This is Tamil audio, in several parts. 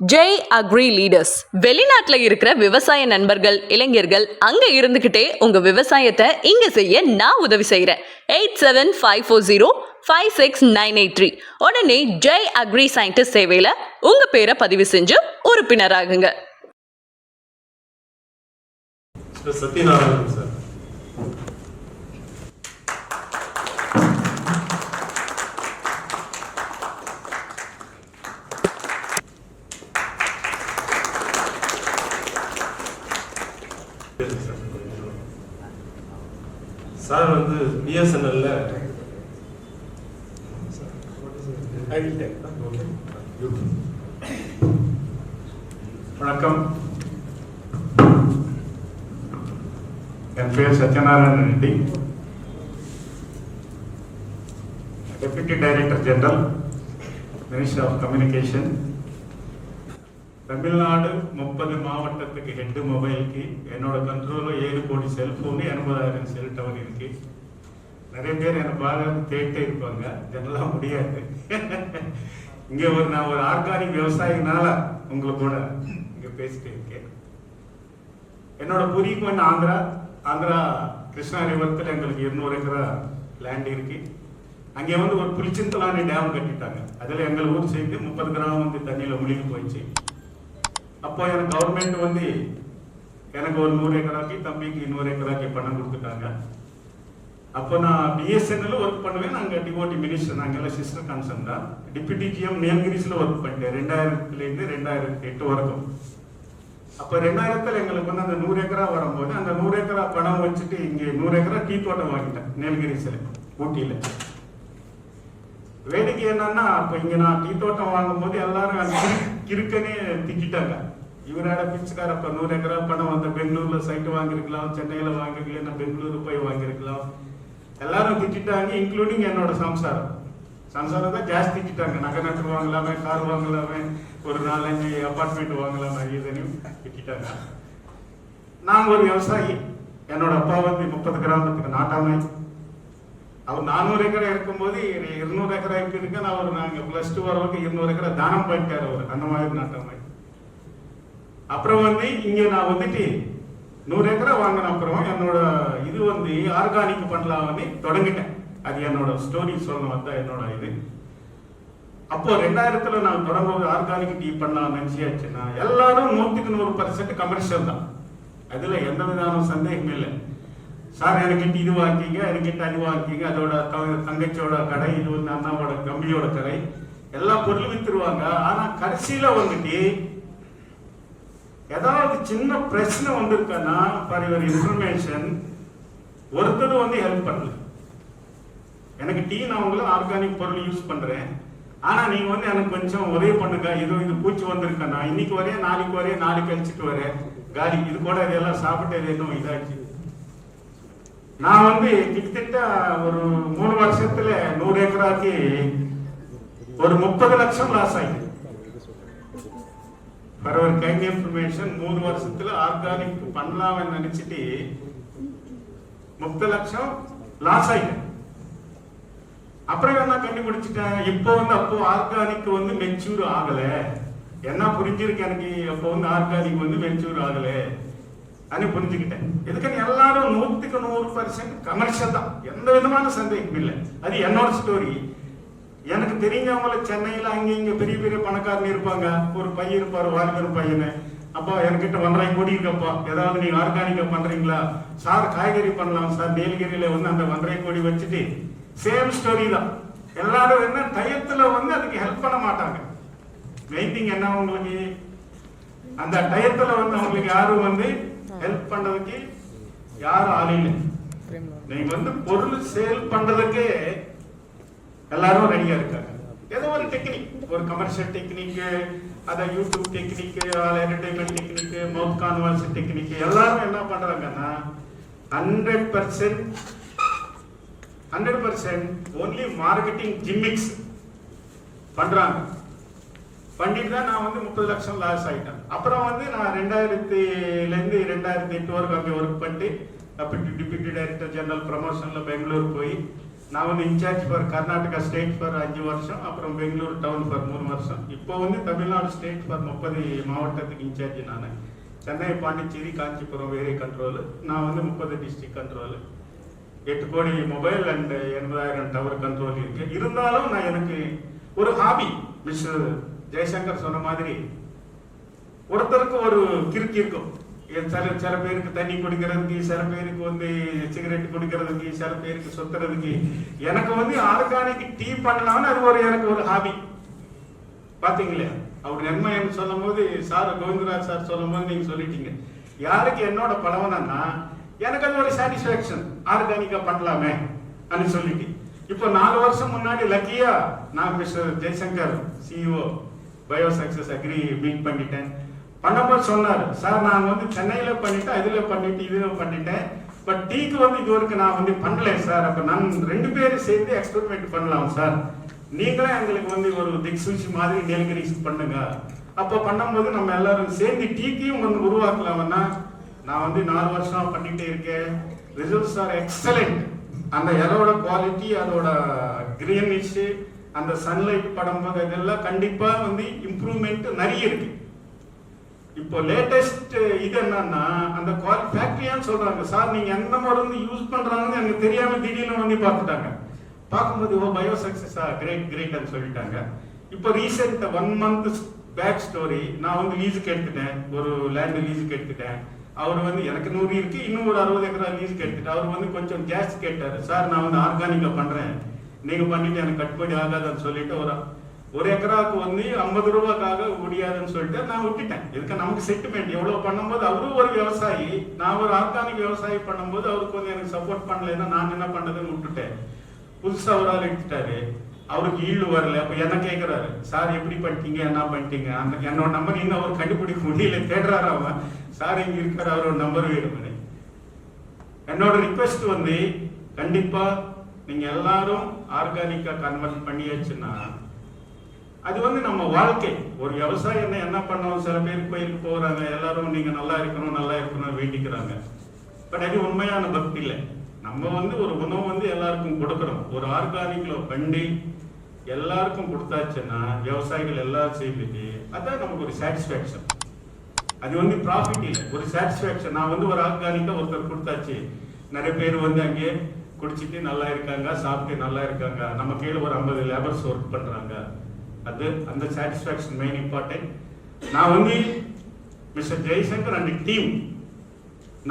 ஜெய் அக்ரி லீடர்ஸ் வெளிநாட்டுல இருக்கிற விவசாய நண்பர்கள் இளைஞர்கள் அங்க இருந்துகிட்டே உங்க விவசாயத்தை இங்க செய்ய நான் உதவி செய்யறேன் eight seven five four zero five six nine eight three உடனே ஜெய் அக்ரி சயின்டிஸ்ட் சேவையில உங்க பேரை பதிவு செஞ்சு உறுப்பினராகுங்க. சார். சார் வந்து பிஎஸ்என்எல்ல வணக்கம். என் பேர் Satyanarayana Reddy. Deputy director general minister of communication Tamil Nadu முப்பது மாவட்டத்துக்கு ஹெட் மொபைலுக்கு என்னோட கண்ட்ரோலில் ஏழு கோடி செல்ஃபோனு எண்பதாயிரம் செல் டவர் இருக்கு. நிறைய பேர் என்னை பார்க்க தேட்டே இருப்பாங்க. ஜெனரலாக முடியாது. இங்கே ஒரு நான் ஒரு ஆர்கானிக் விவசாயினால உங்களை கூட இங்கே பேசிட்டு இருக்கேன். என்னோட பூர்வீகம் ஆந்திரா ஆந்திரா கிருஷ்ணா ரிவரத்தில் எங்களுக்கு இருநூறு ஏக்கரா லேண்ட் இருக்கு. அங்கே வந்து ஒரு புளிச்சிந்தலானி டேம் கட்டிட்டாங்க. அதில் எங்கள் ஊர் சேர்ந்து முப்பது கிராமம் வந்து தண்ணியில் முழுகி போயிடுச்சு அப்போ எனக்கு கவர்மெண்ட் வந்து எனக்கு ஒரு நூறு ஏக்கராக்கி தம்பிக்கு இன்னொரு ஏக்கராக்கி பணம் கொடுத்துட்டாங்க. அப்போ நான் பிஎஸ்என்எல் ஒர்க் பண்ணுவேன். நாங்கள் டிஓடி மினிஸ்டர் நாங்கள் எல்லாம் சிஸ்டர் கன்சர்ன் தான். டிப்யூட்டி ஜிஎம் நீலகிரிஸில் ஒர்க் பண்ணிட்டேன். ரெண்டாயிரத்துலேருந்து ரெண்டாயிரத்தி எட்டு வரைக்கும். அப்போ ரெண்டாயிரத்தில் எங்களுக்கு வந்து அந்த நூறு ஏக்கரா வரும்போது அந்த நூறு ஏக்கரா பணம் வச்சுட்டு இங்கே நூறு ஏக்கரா டீ தோட்டம் வாங்கிட்டேன் நீலகிரிஸில் ஊட்டியில். வேடிக்கை என்னன்னா அப்போ இங்கே நான் டீ தோட்டம் வாங்கும்போது எல்லாரும் கிறுக்கனே திக்கிட்டாங்க. இவராட பிச்சைக்காரப்ப நூறு எக்கரா பணம் வந்து பெங்களூர்ல சைட்டு வாங்கியிருக்கலாம் சென்னையில வாங்கிருக்கலாம் பெங்களூரு போய் வாங்கியிருக்கலாம் எல்லாரும் திட்டாங்க இன்க்ளூடிங் என்னோட சம்சாரம். சம்சாரம் தான் ஜாஸ்தி திட்டாங்க நகை நட்டு வாங்கலாமே கார் வாங்கலாமே ஒரு நாலஞ்சு அப்பார்ட்மெண்ட் வாங்கலாமே இதுனையும் திட்டாங்க நான் ஒரு விவசாயி. என்னோட அப்பா வந்து முப்பது கிராமத்துக்கு நாட்டாமை. அவர் நானூறு ஏக்கரை இருக்கும்போது இருநூறு ஏக்கரை இருக்குதுக்கு நான் நாங்கள் ப்ளஸ் டூ வரவங்க இருநூறு ஏக்கரை தானம் பண்ணிட்டார் அவர் அந்த மாதிரி நாட்டாமை அப்புறம் வந்து இங்கே நான் வந்துட்டு நூறு ஏக்கரை வாங்கின அப்புறம் என்னோட இது வந்து ஆர்கானிக் பண்ணலாம்னு தொடங்கிட்டேன். அது என்னோட ஸ்டோரி சொல்லணும் வந்தா என்னோட இது. அப்போ ரெண்டாயிரத்துல நான் தொடங்கும்போது ஆர்கானிக் டீ பண்ணலாம் நினைச்சியாச்சுன்னா எல்லாரும் நூற்றுக்கு நூறு பர்சன்ட் கமர்ஷியல் தான். அதுல எந்த விதமான சந்தேகமே இல்லை. சார் என்கிட்ட இது வாங்கிங்க எனக்கு அது வாங்கிங்க அதோட த- தங்கச்சியோட கடை இது வந்து அண்ணாவோட கம்பியோட கடை. எல்லா பொருளும் வித்துருவாங்க. ஆனா கடைசியில வந்துட்டு ஏதாவது சின்ன பிரச்சனை வந்திருக்கன்னா ஃபார் யுவர் இன்ஃபர்மேஷன் ஒருத்தர் வந்து ஹெல்ப் பண்ணல. எனக்கு டீ நான் உங்களுக்கு ஆர்கானிக் பொருள் யூஸ் பண்றேன். ஆனா நீங்க வந்து எனக்கு கொஞ்சம் உதவி பண்ணுங்க. ஏதோ இது பூச்சி வந்திருக்கேன்னா இன்னைக்கு வரேன் நாளைக்கு வரேன் நாளைக்கு கழிச்சிட்டு வரேன். காலி இது கூட இதெல்லாம் சாப்பிட்டு இது இன்னும் இதாச்சு. நான் வந்து கிட்டத்தட்ட ஒரு மூணு வருஷத்துல நூறு ஏக்கராக்கு ஒரு முப்பது லட்சம் லாஸ் ஆயிடுது ஃபார் அவர் கைண்ட் இன்ஃபர்மேஷன் மூணு வருஷத்துல ஆர்கானிக் பண்ணலாம்னு நினைச்சிட்டு முப்பது லட்சம் லாஸ் ஆயிட்டேன் அப்புறம் என்ன கண்டுபிடிச்சிட்டேன்? இப்போ வந்து அப்போ ஆர்கானிக் வந்து மெச்சூர் ஆகல. என்ன புரிஞ்சிருக்கு எனக்கு? அப்போ வந்து ஆர்கானிக் வந்து மெச்சூர் ஆகலை. అని புரிஞ்சுக்கிட்டேன். எதுக்குன்னு எல்லாரும் நூத்துக்கு நூறு பர்சன்ட் கமர்ஷியல் தான். எந்த விதமான சந்தேகம் இல்லை. அது என்னோட ஸ்டோரி எனக்கு தெரிஞ்சவங்கள சென்னையில அங்கே இங்கே பெரிய பெரிய பணக்காரங்க இருப்பாங்க. ஒரு பையன் இருப்பாரு வாலிபர் பையனை. அப்பா என்கிட்ட ஒன்றரை கோடி இருக்கப்பா. ஏதாவது நீங்க ஆர்கானிக்கா பண்றீங்களா? சார் காய்கறி பண்ணலாம் சார். நீலகிரியில வந்து அந்த ஒன்றரை கோடி வச்சுட்டு சேம் ஸ்டோரி தான். எல்லாரும் என்ன டயத்துல வந்து அதுக்கு ஹெல்ப் பண்ண மாட்டாங்க. மெயின் திங் என்ன உங்களுக்கு? அந்த டயத்துல வந்து அவங்களுக்கு யாரும் வந்து ஹெல்ப் பண்றதுக்கு யாரும் ஆள் இல்லை. நீங்க வந்து பொருள் சேல் பண்றதுக்கு எல்லாரும் ரெடியா இருக்காங்க. ஏதோ ஒரு டெக்னிக் ஒரு கமர்ஷியல் டெக்னிக் அத YouTube technique entertainment technique mouth converse technique எல்லாரும் என்ன பண்றாங்கன்னா hundred percent hundred percent only marketing gimmicks பண்றாங்க. பண்ணிட்டு தான் நான் வந்து முப்பது லட்சம் லாஸ் ஆகிட்டேன் அப்புறம் வந்து நான் ரெண்டாயிரத்துலேருந்து ரெண்டாயிரத்தி எட்டு வரைக்கும் அங்கே ஒர்க் பண்ணிட்டு அப்படி டிப்யூட்டி டைரக்டர் ஜெனரல் ப்ரமோஷனில் பெங்களூர் போய் நான் வந்து in charge for Karnataka state for அஞ்சு வருஷம் அப்புறம் பெங்களூர் டவுன் ஃபார் மூணு வருஷம். இப்போ வந்து தமிழ்நாடு ஸ்டேட் ஃபார் முப்பது மாவட்டத்துக்கு இன்சார்ஜ் நான். சென்னை பாண்டிச்சேரி காஞ்சிபுரம் வேறே கண்ட்ரோல் நான் வந்து முப்பது டிஸ்ட்ரிக்ட் கண்ட்ரோல் எட்டு கோடி மொபைல் அண்ட் எண்பதாயிரம் டவர் கண்ட்ரோல் இருக்கு. இருந்தாலும் நான் எனக்கு ஒரு ஹாபி மிஸ் ஜெய்சங்கர் சொன்ன மாதிரி ஒருத்தருக்கு ஒரு கிறுக்கி இருக்கும். சில சில பேருக்கு தண்ணி குடிக்கிறதுக்கு சில பேருக்கு வந்து சிகரெட் குடிக்கிறதுக்கு சில பேருக்கு சுத்துறதுக்கு எனக்கு வந்து ஆர்கானிக் டீ பண்ணலாம்னு அது ஒரு எனக்கு ஒரு ஹாபி பாத்தீங்களே? அவர் நன்மைன்னு சொல்லும் போது சார் கோவிந்தராஜ் சார் சொல்லும் போது நீங்க சொல்லிட்டீங்க. யாருக்கு என்னோட பழவனா எனக்கு அது ஒரு சாட்டிஸ்ஃபேக்ஷன் ஆர்கானிக்கா பண்ணலாமே அப்படின்னு சொல்லிட்டு இப்போ நாலு வருஷம் முன்னாடி லக்கியா நான் mister Jaishankar CEO bio success agri meet பண்ணிட்டேன். பண்ணும்போது சொன்னார் சார் நான் வந்து சென்னையில் பண்ணிட்டேன் இதில் பண்ணிட்டு இதில் பண்ணிட்டேன். பட் டீக்கு வந்து இது வரைக்கும் நான் வந்து பண்ணல சார். அப்போ நான் ரெண்டு பேரும் சேர்ந்து எக்ஸ்பெரிமெண்ட் பண்ணலாம் சார். நீங்களும் எங்களுக்கு வந்து ஒரு திக்சூச்சி மாதிரி டெலிகரிஸ் பண்ணுங்க. அப்போ பண்ணும்போது நம்ம எல்லாரும் சேர்ந்து டீக்கையும் வந்து உருவாக்கலாம்னா நான் வந்து நாலு வருஷம் பண்ணிகிட்டே இருக்கேன். ரிசல்ட்ஸ் ஆர் எக்ஸலண்ட் அந்த இலோட குவாலிட்டி அதோட கிரீனிஷ் அந்த சன்லைட் படம் இதெல்லாம் கண்டிப்பா வந்து இம்ப்ரூவ்மெண்ட் நிறைய இருக்கு. இப்போ லேட்டஸ்ட் இது என்னன்னா அந்த குவாலி ஃபேக்டரியான்னு சொல்றாங்க. சார் நீங்க எந்த மருந்து யூஸ் பண்றாங்கன்னு எனக்கு தெரியாம திடீர்னு வந்து பார்த்துட்டாங்க. பார்க்கும்போது ஓ பயோ சக்சஸா கிரேட் கிரேட்னு சொல்லிட்டாங்க. இப்போ recent one month back story நான் வந்து லீஸுக்கு எடுத்துட்டேன். ஒரு லேண்ட் லீஸுக்கு எடுத்துட்டேன். அவர் வந்து எனக்கு நூறு இருக்கு இன்னும் ஒரு அறுபது ஏக்கரா லீஸுக்கு எடுத்துட்டு அவர் வந்து கொஞ்சம் கேஸ் கேட்டார். சார் நான் வந்து ஆர்கானிக்கா பண்றேன். நீங்க பண்ணிட்டு எனக்கு கட்டுப்படி ஆகாதுன்னு சொல்லிட்டு ஒரு ஒரு ஏக்கராவுக்கு வந்து ஐம்பது ரூபாய்க்காக முடியாதுன்னு சொல்லிட்டு நான் விட்டுட்டேன். இதுக்கு நமக்கு செட்டில்மெண்ட் எவ்வளவு பண்ணும்போது அவரும் ஒரு விவசாயி நான் ஒரு ஆர்கானிக் விவசாயி பண்ணும்போது அவருக்கு வந்து எனக்கு சப்போர்ட் பண்ணலைன்னா நான் என்ன பண்ணதுன்னு விட்டுட்டேன். புதுசா ஒரு ஆள் எடுத்துட்டாரு. அவருக்கு ஈடு வரல. அப்ப என்ன கேக்குறாரு? சார் எப்படி பண்ணிட்டீங்க? என்ன பண்ணிட்டீங்க? அந்த என்னோட நம்பர் இன்னும் அவர் கண்டுபிடிக்க முடியல. தேடுறாரு அவன் சார் இங்க இருக்கிற அவரோட நம்பர் வேணுமே. என்னோட ரிக்வெஸ்ட் வந்து கண்டிப்பா நீங்க எல்லாரும் ஆர்கானிக்கா கன்வெர்ட் பண்ணியாச்சுன்னா அது வந்து நம்ம வாழ்க்கை. ஒரு விவசாயம் என்ன என்ன பண்ணோம் சில பேர் கோயிலுக்கு போறாங்க. எல்லாரும் நீங்க நல்லா இருக்கணும் நல்லா இருக்கணும் வேண்டிக்கிறாங்க. பட் அது உண்மையான பக்தி இல்லை. நம்ம வந்து ஒரு உணவு வந்து எல்லாருக்கும் கொடுக்குறோம். ஒரு ஆர்கானிக்ல பண்ணி எல்லாருக்கும் கொடுத்தாச்சுன்னா விவசாயிகள் எல்லாரும் செய்துட்டு அதான் நமக்கு ஒரு சாட்டிஸ்ஃபேக்ஷன் அது வந்து ப்ராஃபிட் இல்லை. ஒரு சாட்டிஸ்ஃபேக்ஷன் நான் வந்து ஒரு ஆர்கானிக்கா ஒருத்தர் கொடுத்தாச்சு. நிறைய பேர் வந்து அங்கே குடிச்சிட்டு நல்லா இருக்காங்க சாப்பிட்டு நல்லா இருக்காங்க. நம்ம கீழே ஒரு ஐம்பது லேபர்ஸ் ஒர்க் பண்றாங்க. அது அந்த சாட்டிஸ்ஃபேக்ஷன் மெயின் இம்பார்ட்டன்ட் நான் வந்து மிஸ்டர் ஜெய்சங்கர் அண்ட் டீம்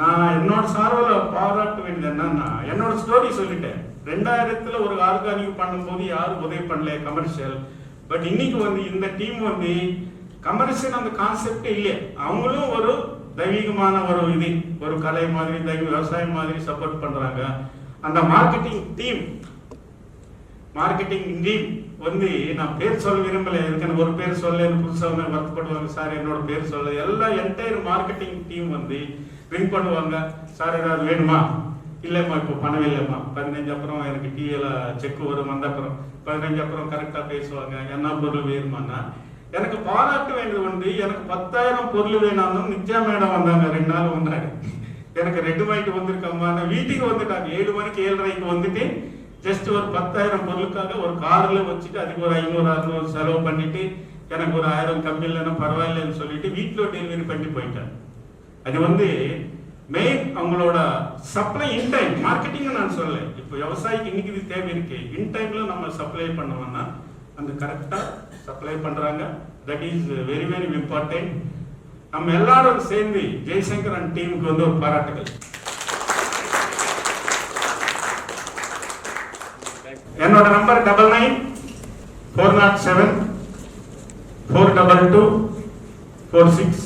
நான் என்னோட சார்பில் பாராட்ட வேண்டியது என்னன்னா என்னோட ஸ்டோரி சொல்லிட்டேன். ரெண்டாயிரத்துல ஒரு ஆர்கானிக் பண்ணும்போது யாரும் உதவி பண்ணல கமர்ஷியல் பட் இன்னைக்கு வந்து இந்த டீம் வந்து கமர்ஷியல் அந்த கான்செப்டே இல்லை. அவங்களும் ஒரு தெய்வீகமான ஒரு இது ஒரு கலை மாதிரி தெய்வ விவசாயம் மாதிரி சப்போர்ட் பண்றாங்க. அந்த மார்க்கெட்டிங் டீம் மார்க்கெட்டிங் டீம் வந்து நான் பேர் சொல்ல விரும்பல. எனக்கு ஒரு பேர் சொல்ல எனக்கு புதுசாக வந்து வருத்தப்படுவாங்க சார் என்னோட பேர் சொல்ல எல்லாம் என்டையர் மார்க்கெட்டிங் டீம் வந்து ரிங் பண்ணுவாங்க. சார் ஏதாவது வேணுமா? இல்லைம்மா இப்போ பணம் இல்லைம்மா. பதினஞ்சு அப்புறம் எனக்கு டிவியில் செக் வரும். வந்த அப்புறம் பதினஞ்சு அப்புறம் கரெக்டாக பேசுவாங்க. என்ன பொருள் வேணுமான்னா எனக்கு பாராட்ட வேண்டியது வந்து எனக்கு பத்தாயிரம் பொருள் வேணாம்னு நித்யா மேடம் வந்தாங்க. ரெண்டு நாள் முன்னாடி. எனக்கு ரெண்டு மணிக்கு வந்திருக்கம்மா நான் வீட்டுக்கு வந்துட்டாங்க. ஏழு மணிக்கு ஏழரைக்கு வந்துட்டு ஜஸ்ட் ஒரு பத்தாயிரம் பொருளுக்காக ஒரு கார்ல வச்சுட்டு அதுக்கு ஒரு ஐநூறு அறுநூறு செலவு பண்ணிட்டு எனக்கு ஒரு ஆயிரம் கம்மி இல்லைன்னா பரவாயில்லைன்னு சொல்லிட்டு வீட்டில் டெலிவரி பண்ணி போயிட்டாங்க. அது வந்து மெயின் அவங்களோட சப்ளை இன் டைம் மார்க்கெட்டிங் நான் சொல்லலை. இப்போ விவசாயிக்கு இன்னைக்கு இது தேவை இருக்கு. இன் டைம்ல நம்ம சப்ளை பண்ணோம்னா அந்த கரெக்டாக சப்ளை பண்றாங்க. That is very very important நம்ம எல்லாரும் சேர்ந்து ஜெய்சங்கர் அண்ட் டீமுக்கு வந்து ஒரு பாராட்டுகள் என்னோட number double nine four nought seven four double two four six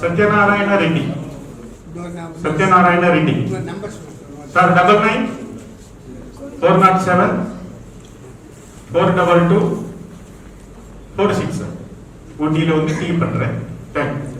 Satyanarayana Reddy Satyanarayana Reddy sir double nine four nought seven four double two four six sir ஊட்டியில் வந்து டீ பண்ணுறேன் தேங்க்யூ